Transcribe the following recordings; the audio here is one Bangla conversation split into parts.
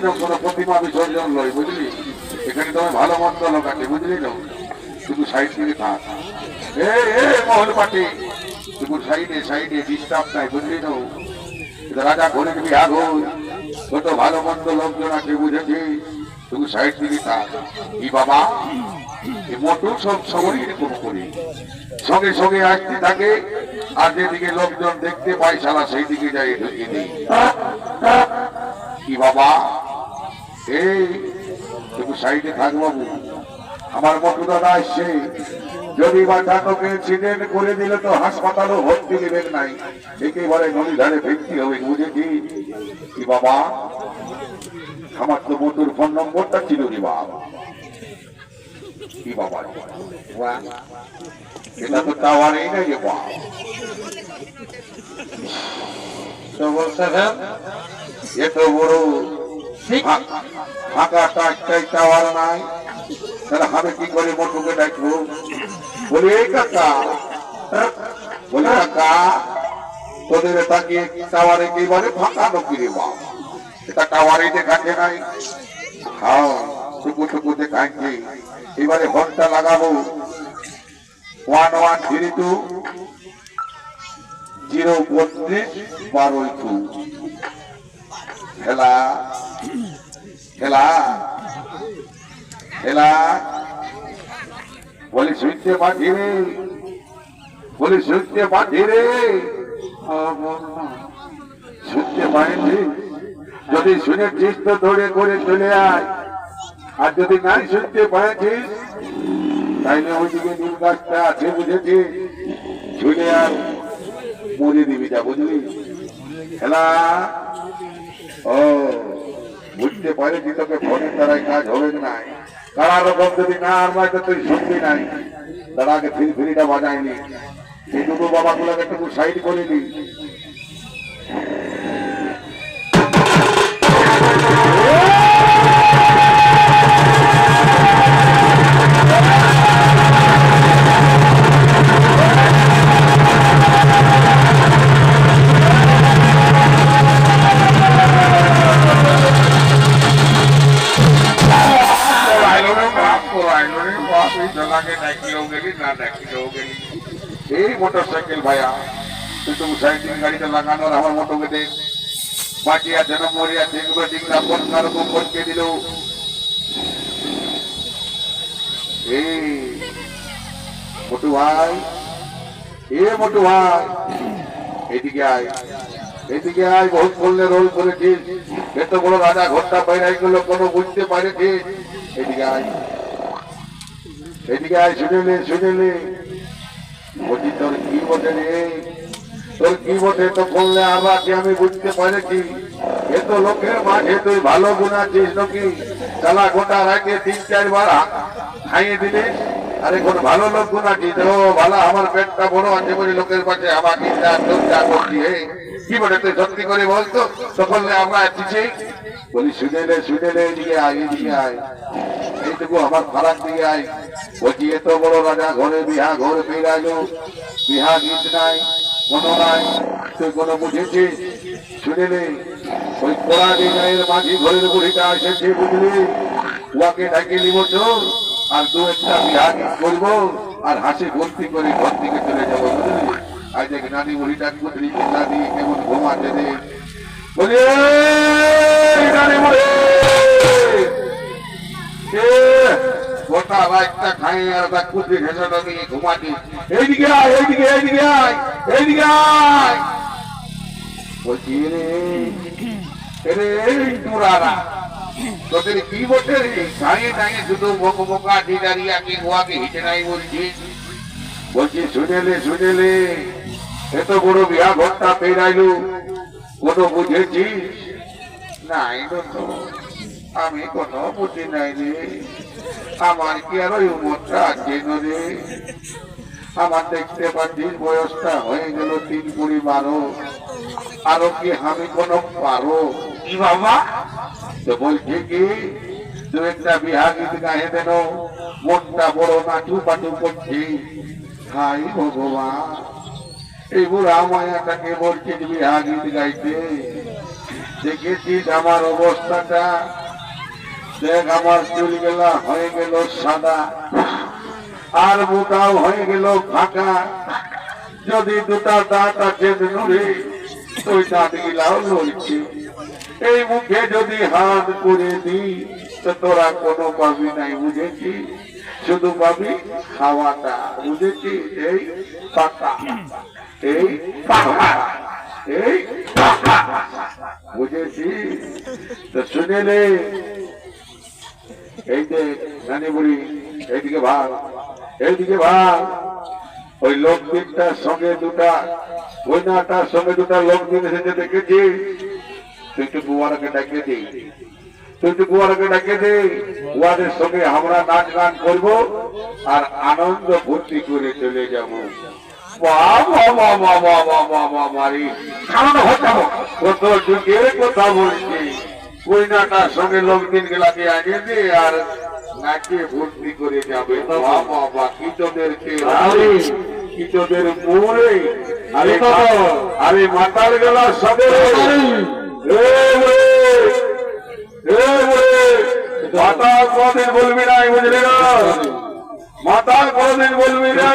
তুমি রাজা ঘরের বিয়া ঘর কত ভালো মন্দ লোকজন আছে বুঝেছি তুমি সাইড থেকে। থাক বাবা? এ মোটর সব সবরই এরকম করি। সঙ্গে সঙ্গে আসতে থাকে, আর যেদিকে লোকজন দেখতে পায় সারা সেই দিকে যাই ঢুকিয়ে দিই কি বাবা? এই তুমি সাইডে থাক বাবু। আমার মতো দাদা আসছে যদি বা টাকাকে অ্যাক্সিডেন্ট করে দিলে তো হাসপাতালও ভর্তি নেবেন নাই। একেবারে নদী ধারে ভর্তি হবে বুঝেছি কি? বাবা? আমার তো মতুর ফোন নম্বরটা ছিল রে বাবা কি বাবা এটা তো টাওয়ারেই না যে বাবা এত বড় ঠিক ফা- ফাঁকাটা টাওয়ার নাই। কি করে মোটুকে বলি, এই কাকা, বলি, কাকা, তোদের টাওয়ার একেবারে ফাঁকা ঢুকি বাবা এটা টাওয়ারে নাই। এবারে ঘণ্টা লাগাবো। One one three two, zero বত্রিশ বারো টু। খেলা খেলা খেলা বলি শুনতে পাচ্ছি রে। বলি শুনতে পাচ্ছি রে। শুনতে পাইনি যদি শুনেছিস তো দৌড়ে করে চলে আয়। আর যদি নাই শুনতে পাইছিস তাইলে ওইদিকে নীল গাছটা আছে বুঝেছি চলে আর মরে দিবি যা বুঝলি? খেলা বুঝতে পারেছি তোকে ফোনের দ্বারাই কাজ হবে নাই কারা রকম যদি না আর নয় তো তুই শুনবি নাই তার আগে ফিরি ফিরিটা বাজায়নি। সেই দুটো বাবা গুলাকে একটু সাইড করে নি গাড়িটা লাগানোর আমার মোটো গেটে মরি আছে, এগুলো ডিগলা কোন কারকম করতে দিল। এই, মোটু ভাই, এ মোটু ভাই, এদিকে আয় এদিকে আয়, বহুত শুনে নে শুনে নে। কি রে? তোর বটে তো করলে আবার কি আমি বুঝতে পারেছি এ তো লোকের মাঠে তুই ভালো গুণাছিস নাকি চালা গোটা রাখে তিন, চারবার খাইয়ে দিলে? আরে কোন ভালো লোক গুণাছিস ও ভালো আমার পেটটা বড় আছে বলে লোকের পাশে চিন্তা করছি হে কি বটে তুই সত্যি করে বলতো তখন আমরা আসছি বলি, শুনে নে শুনে নে এদিকে আয় এদিকে আয়। এইটুকু আমার ফারাক দিয়ে আয়। বলছি এত বড় রাজা, ঘরে বিহা, ঘর ফিরাইলো বিহা গীত নাই। নাই তুই কোনো বুঝেছিস শুনে নে ওই পোড়া দিনের মাঝি ঘরের বুড়িটা এসেছে বুঝলি? উহাকে ডাকে নিব তোর আর দু একটা বিহা গীত করব, আর হাসি ভর্তি করে ঘর থেকে চলে যাব বুঝলি? আজ দেখ নানি বুড়িটা চিন্তা দিয়ে কেমন ঘুমাতে দে। বলি, "এই নানি বুড়ি! গোটা রাতটা খাই আর তা কুত্রি ঘেঁষাটা দিয়ে ঘুমাতি এইদিকে আয়, এইদিকে এইদিকে আয়। বলছি রে রে এই টুরারা তোদের কি বটে রে দাঁড়িয়ে দাঁড়িয়ে শুধু বকো বকা দিদারিয়া কি গোয়াকে হিটে নাই বলছিস বলছি শুনেলে শুনেলে এত বড় বিয়া ঘরটা পেরাইলু কোনো বুঝেছিস নাই তো আমি কোনো বুঝি নাই রে আমার কি আর ওই উমরটা আছে আমার দেখতে পাচ্ছিস বয়সটা হয়ে গেল তিন কুড়ি বারো। আরও কি আমি কোনো পারো? কি বাবা? তো বলছি কি দু একটা বিহা গীত গায়ে দেন মনটা বড় নাচু পাটু করছি। হাই ভগবান এই বুড়া মায়াটাকে বলছি বিহা গীত গাইতে। দেখেছিস আমার অবস্থাটা? দেখ আমার চুল গেলা হয়ে গেল সাদা। আর মোটাও হয়ে গেল ফাঁকা। যদি দুটা দাঁত আছে নুরে ওই দাঁত গিলাও নড়ছে এই মুখে যদি হাত করে দিই, তো তোরা কোনো পাবি নাই বুঝেছি। শুধু পাবি খাওয়াটা বুঝেছি? এই পাকা এই পাকা এই বুঝেছি? তো শুনে রে এই যে নানি বুড়ি এইদিকে ভাগ। এইদিকে ভাই ওই লোক তিনটার সঙ্গে দুটা বইনাটার সঙ্গে দুটা লোক দিন এসেছে দেখেছি। তুই একটু বুয়ারাকে ডাকিয়ে দি। তুই একটু বুয়ারাকে ডাকিয়ে দি। উয়াদের সঙ্গে আমরা নাচ গান করব আর আনন্দ ভর্তি করে চলে যাব। কত যুগের কথা বলছি সঙ্গে লোক গেলাকে আনিয়ে দিয়ে আর নাচে ভর্তি করে যাবে। বাহ কিচোদেরকে কিচোদের মোড়ে আরে আরে মাতার গেলা সবে। মাতা কোনদিন বলবি না বুঝলি না? মাতা কোনদিন বলবি না?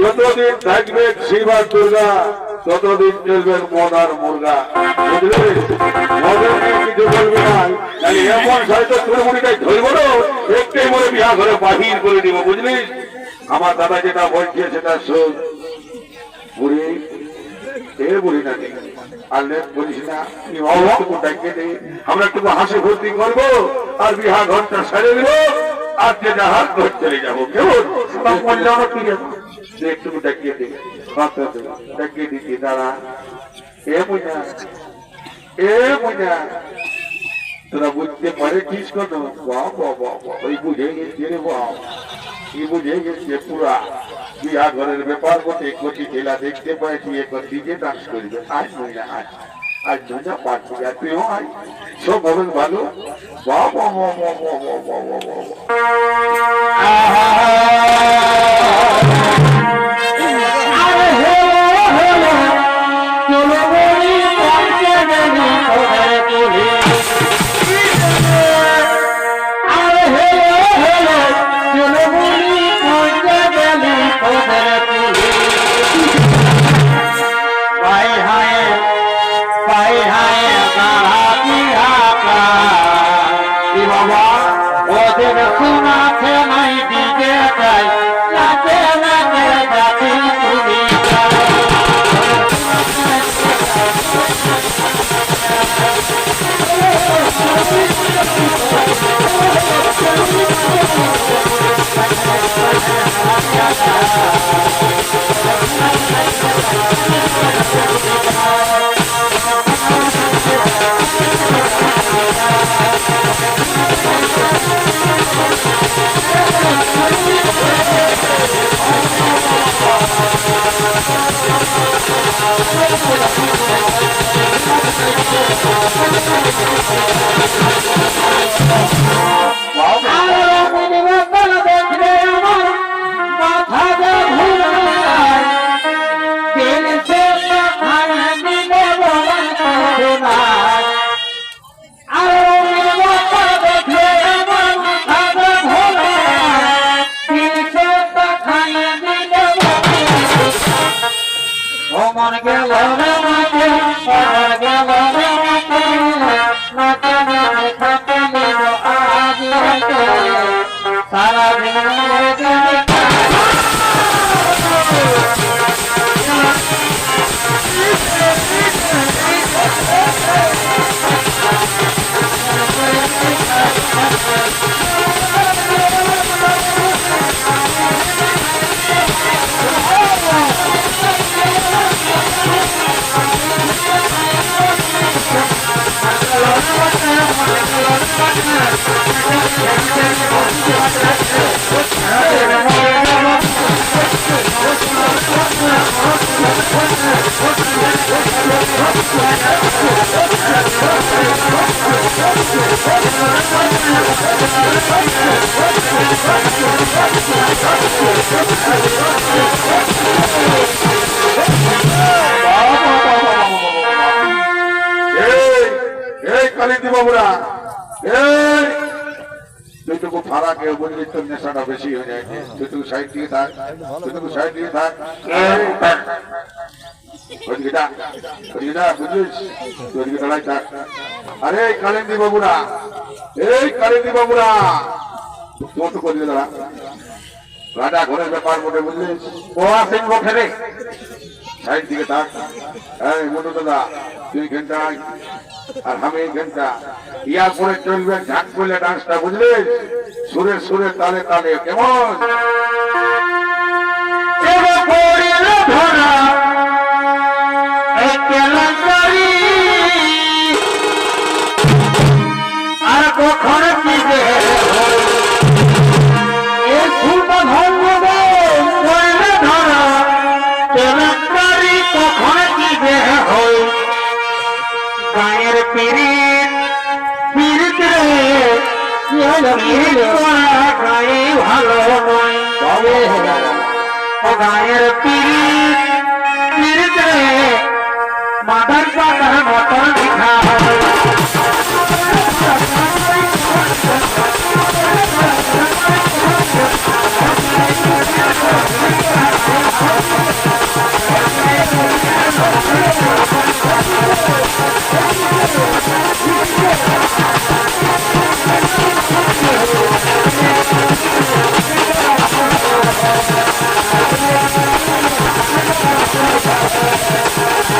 যতদিন থাকবে শিবা দুর্গা। ততদিন চলবে মদার মুরগা বুঝলি? মদের কিছু না। এমন ধরবো করে দিব, বুঝলি? আমার দাদা যেটা বলছে সেটা শোন বুড়ি? এ বুড়ি না। আর লেট বলিস না তুই অবটুকু ডাকিয়ে দে আমরা একটু হাসি ভর্তি করব, আর বিহা ঘরটা সারিয়ে দিব, আর যে জাহাজ ঘর চলে যাব। কেমন? কি সে একটু ডাকিয়ে দিই ডাকিয়ে দিচ্ছি দাঁড়া এ মুনা এ মুনা তোরা বুঝতে পারে ঠিক করো বাবা বাবা ওই বুঝে গেছে রে বাবা কি বুঝে গেছে পুরা বিয়া ঘরের ব্যাপার বটে কোটি জেলা দেখতে পাইছি একবার দিকে ডান্স করবে আজ মহিলা আজ আজ মহিলা পাঁচ বিঘা তুইও আজ সব হবেন ভালো বাবা বাবা Wow. Bhagavate, Bhagavate. এই এই কালিন্দি বাবুরা এই তুই তো খুব ফারা কেউ বুঝলি তোর নেশাটা বেশি হয়ে যায়। তুই সাইড দিয়ে থাক তুই সাইড দিয়ে থাক আরে কালিন্দি বাবুরা, এই কালিন্দি বাবুরা। তোমার করে দাঁড়া রাজা ঘরের ব্যাপার মোটে বুঝলিস ও আসেন বখানে সাইড দিকে থাক এই মোটু দাদা তুই ঘণ্টা। আর আমি এই ঘণ্টা। ইয়া পরে চলবে, ঝাঁক করলে ডান্সটা, বুঝলি? সুরে সুরে তালে তালে, কেমন? পিরিত করা গায়ে ভালো নয় ও গায়ের পিরিত রে মাদার পাতার মতন লিখা হয় আর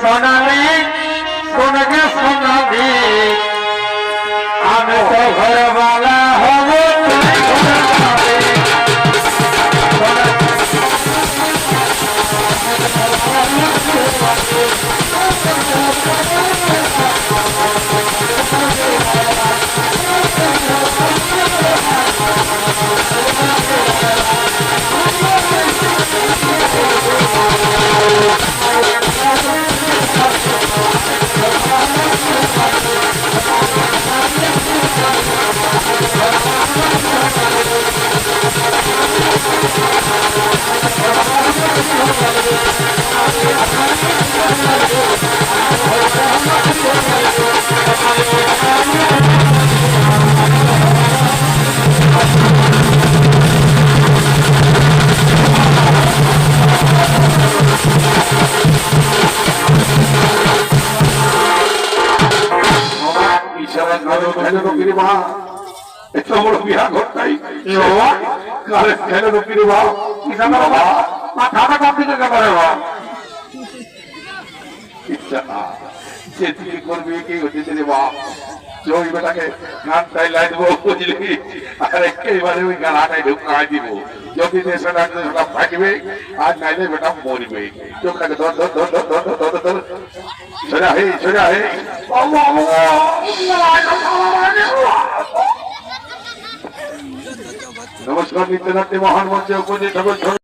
সোনালে সোনালে সোনগে আমি তো ঘরওয়ালা হব তুই ঘরওয়ালে যেদিকে করবি কি হচ্ছে রে বাপ ওই বেটাকে গান তাই লাই দেবো বুঝলি আর একেবারে ওই গান আটাই ঢুকাই দিব যদি দেশে সেটা থাকবে আর নাইলে বেটা মরবে চোখটাকে ধর ধর ধর ধর ধর ধর ধর সোজা হে সোজা হে নমস্কার নিত্যনাথে মহান মঞ্চে উপস্থিত হবে